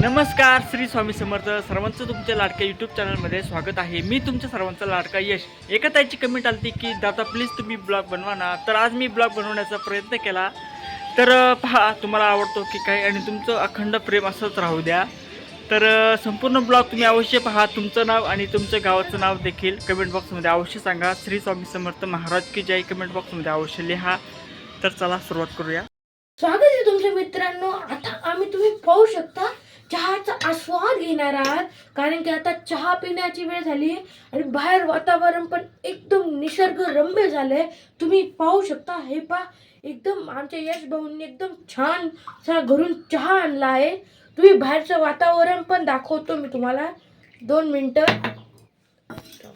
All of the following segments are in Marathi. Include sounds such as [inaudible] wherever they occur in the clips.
नमस्कार श्री स्वामी समर्थ. सर्वांचं तुमच्या लाडक्या यूट्यूब चॅनलमध्ये स्वागत आहे. मी तुमच्या सर्वांचा लाडका यश. एका त्याची कमेंट आली की दादा प्लीज तुम्ही ब्लॉग बनवा ना. तर आज मी ब्लॉग बनवण्याचा प्रयत्न केला. तर पहा तुम्हाला आवडतो की काय आणि तुमचं अखंड प्रेम असंच राहू द्या. तर संपूर्ण ब्लॉग तुम्ही अवश्य पहा. तुमचं नाव आणि तुमच्या गावाचं नाव देखील कमेंट बॉक्समध्ये अवश्य सांगा. श्री स्वामी समर्थ महाराज की जय कमेंट बॉक्समध्ये अवश्य लिहा. तर चला सुरुवात करूया. स्वागत आहे तुमच्या मित्रांनो. आता आम्ही तुम्ही पाहू शकता चहाचा आस्वाद घेणार आहात. कारण की आता चहा पिण्याची वेळ झाली आणि बाहेर वातावरण पण एकदम निसर्गरम्य झालंय. तुम्ही पाहू शकता हे पा एकदम आमच्या यश भाऊंनी एकदम छान असा घरून चहा आणला आहे. तुम्ही बाहेरचं वातावरण पण दाखवतो मी तुम्हाला. दोन मिनटं.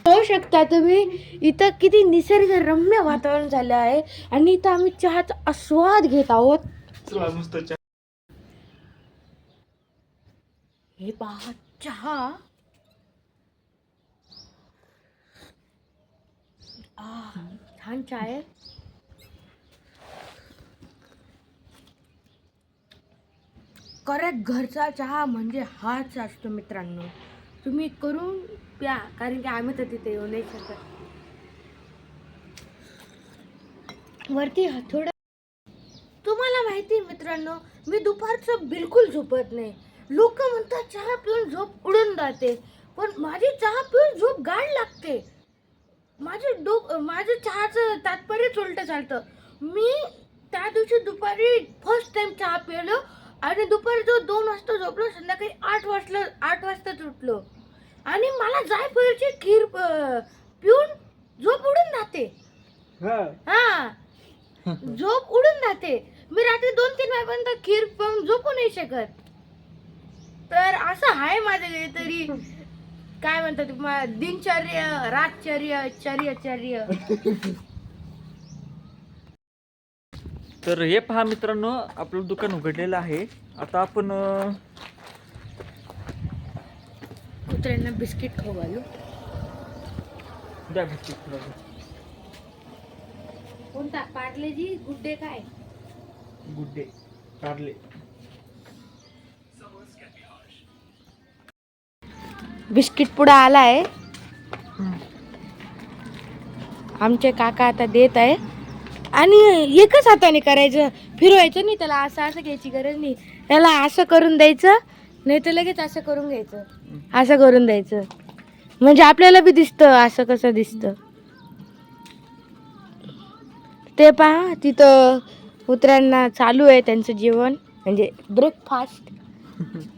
पाहू शकता तुम्ही इथं किती निसर्गरम्य वातावरण झालं आहे. आणि इथं आम्ही चहाचा आस्वाद घेत आहोत चला मस्त चहा. हे पहा चहा. छान चहा आहे करेक्ट घरचा चहा म्हणजे हाच असतो मित्रांनो. तुम्ही करून प्या कारण की आम्ही तर तिथे येऊ नाही शकत. वरती थोडं तुम्हाला माहिती आहे मित्रांनो मी दुपारचं बिलकुल झोपत नाही. लोक म्हणतात चहा पिऊन झोप उडून जाते. पण माझी चहा पिऊन झोप गाढ लागते. माझे डोक माझं चहाचं तात्पर्यच उलटं चालतं. मी त्या दिवशी दुपारी फर्स्ट टाइम चहा पिलो आणि दुपारी जो दोन वाजता झोपलो संध्याकाळी आठ वाजता आठ वाजताच उठलो. आणि मला जायफळची खीर पिऊन झोप उडून जाते. हा. झोप उडून जाते. मी रात्री दोन तीन वाजेपर्यंत खीर पण झोपू नाही शकत. तर असं आहे माझ्याकडे तरी. [laughs] काय म्हणतात दिनचर्या रातचर्या चर्या चर्या तर हे पहा मित्रांनो आपलं दुकान उघडलेलं आहे. आता आपण अं, कुत्र्यांना बिस्किट खाऊ घालू. द्या बिस्किट थोडं. कोणता? पार्लेजी? गुड्डे काय? गुड डे कारले बिस्किट पुडा आहे आमचे काका आता देत आहे. आणि एकच हाताने करायचं. फिरवायचं नाही त्याला असं असं घ्यायची गरज नाही. त्याला असं करून द्यायचं नाही तर लगेच असं करून घ्यायचं. असं करून द्यायचं. म्हणजे आपल्याला बी दिसतं असं कसं दिसतं. ते पहा तिथं कुत्र्यांना चालू आहे त्यांचं जेवण. म्हणजे ब्रेकफास्ट [laughs]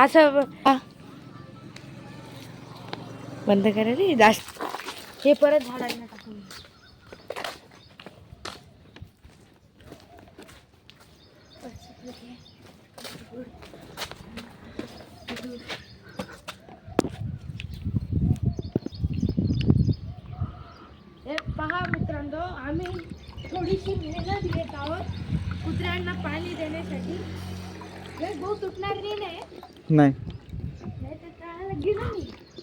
असं. बंद करा रे जास्त हे परत झाडांना टाकून पहा मित्रांनो आम्ही थोडीशी मेहनत घेत आहोत कुत्र्यांना पाणी देण्यासाठी हे तुटणार नाही? नाही.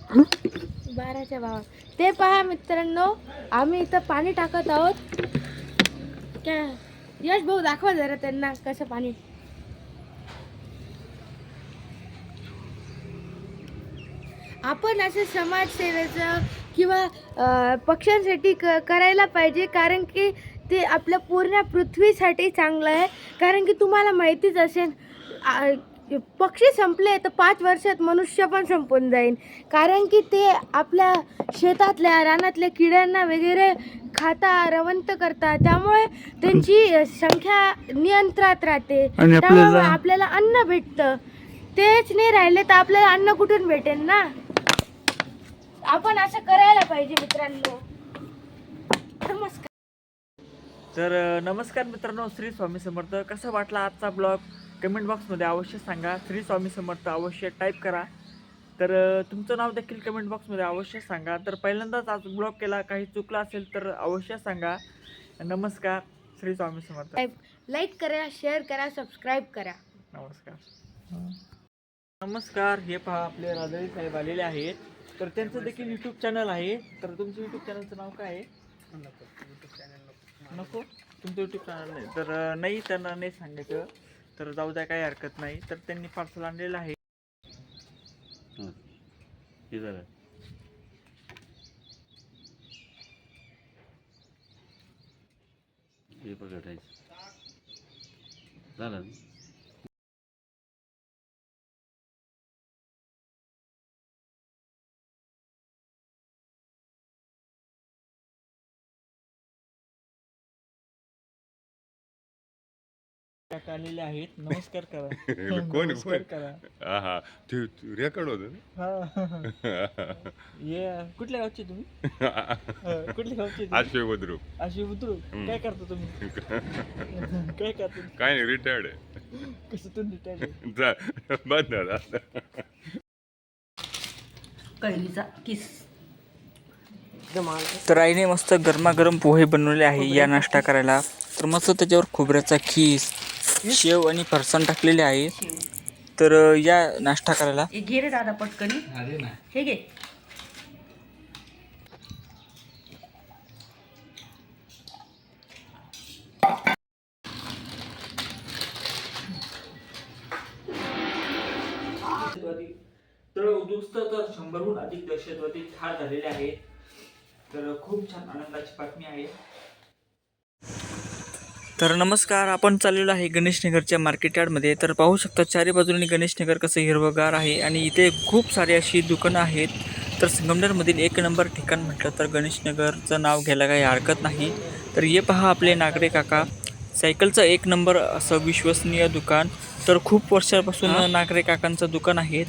तर बाराच्या भावा ते पहा मित्रांनो आम्ही इथं पाणी टाकत आहोत. काय यश भाऊ दाखवा जरा त्यांना कसं पाणी. आपण असं समाजसेवेचं किंवा पक्ष्यांसाठी क करायला पाहिजे कारण की ते आपल्या पूर्ण पृथ्वीसाठी चांगलं आहे. कारण की तुम्हाला माहितीच असेल पक्षी संपले तर पाच वर्षात मनुष्य पण संपून जाईल कारण की ते आपल्या शेतातल्या रानातल्या किड्यांना वगैरे खाता रवंत करतात. त्यामुळे त्यांची संख्या नियंत्रणात राहते. आणि त्यामुळे आपल्याला- आपल्याला अन्न भेटतं. तेच नाही राहिले तर आपल्याला अन्न कुठून भेटेल ना? आपण असं करायला पाहिजे मित्रांनो. नमस्कार. तर नमस्कार मित्रांनो श्री स्वामी समर्थ. कसा वाटला आजचा ब्लॉग? कमेंट बॉक्समध्ये अवश्य सांगा. श्री स्वामी समर्थ अवश्य टाईप करा. तर तुमचं नाव देखील कमेंट बॉक्समध्ये अवश्य सांगा. तर पहिल्यांदाच आज ब्लॉग केला काही चुकलं असेल तर अवश्य सांगा. नमस्कार. श्री स्वामी समर्थ. लाईक करा शेअर करा सबस्क्राईब करा. नमस्कार. नमस्कार. हे पहा आपले राजळी साहेब आलेले आहेत. तर त्यांचं देखील यूट्यूब चॅनल आहे. तर तुमचं यूट्यूब चॅनलचं नाव काय आहे? नको. तुमचं यूट्यूब चॅनल नाही. तर नाही त्यांना नाही सांगायचं. तर जाऊ द्या काही हरकत नाही. तर त्यांनी पार्सल आणलेलं आहे. हे. झालं. हे पकडायचं झालं काका आलेले आहेत. [laughs] नमस्कार करा. कोण नमस्कार कोण? करा. हा ते रेकॉर्ड होत हा. [laughs] ये कुठल्या गावचे तुम्ही? [laughs] अं, कुठल्या गावचे तुम्ही? आशय बद्रू अशी उतरू हम्म. काय करता तुम्ही? काय करता? काय नाही रिटायर्ड आहे. कसं तुम्ही रिटायर जा, बंद झाला किस. तर आईने मस्त गरमागरम पोहे बनवले आहे या नाश्ता करायला. तर मस्त त्याच्यावर खोबऱ्याचा खीस शेव आणि फरसाण टाकलेले आहे. तर या नाश्ता करायला. हे घे रे दादा पटकनी. हे घे. तर उद्ध्वस्त तर शंभरहून अधिक दहशतवादी ठार झालेले आहेत. तर खूप छान आनंदाची बातमी आहे. तर नमस्कार आपण चाललेलो आहे गणेशनगरच्या मार्केट यार्डमध्ये. तर पाहू शकता चारी बाजूनी गणेशनगर कसं हिरवगार आहे आणि इथे खूप सारी अशी दुकानं आहेत. तर संगमनेरमधील एक नंबर ठिकाण म्हटलं तर गणेशनगरचं नाव घ्यायला काही हरकत नाही. तर हे पहा आपले नागरे काका. सायकलचं एक नंबर असं विश्वसनीय दुकान. तर खूप वर्षापासून नागरे काकांचं दुकान आहे.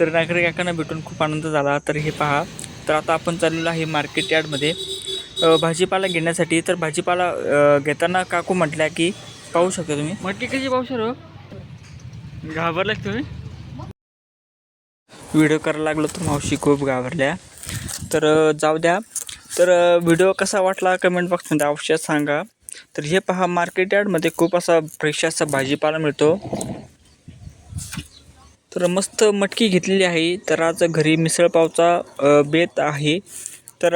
तर नागरे काकांना भेटून खूप आनंद झाला. तर हे पहा. तर आता आपण चाललेलो आहे मार्केट यार्डमध्ये. भाजीपाला घेण्यासाठी. तर भाजीपाला घेताना काकू म्हटल्या की पाहू शकता तुम्ही. मटकी कशी पाहू शक घाबरला तुम्ही? व्हिडिओ करायला लागलो तर मावशी खूप घाबरल्या. तर जाऊ द्या. तर व्हिडिओ कसा वाटला कमेंट बॉक्समध्ये अवश्य सांगा. तर हे पहा मार्केट यार्डमध्ये खूप असा फ्रेश असा भाजीपाला मिळतो. तर मस्त मटकी घेतलेली आहे. तर आज घरी मिसळपावचा बेत आहे. तर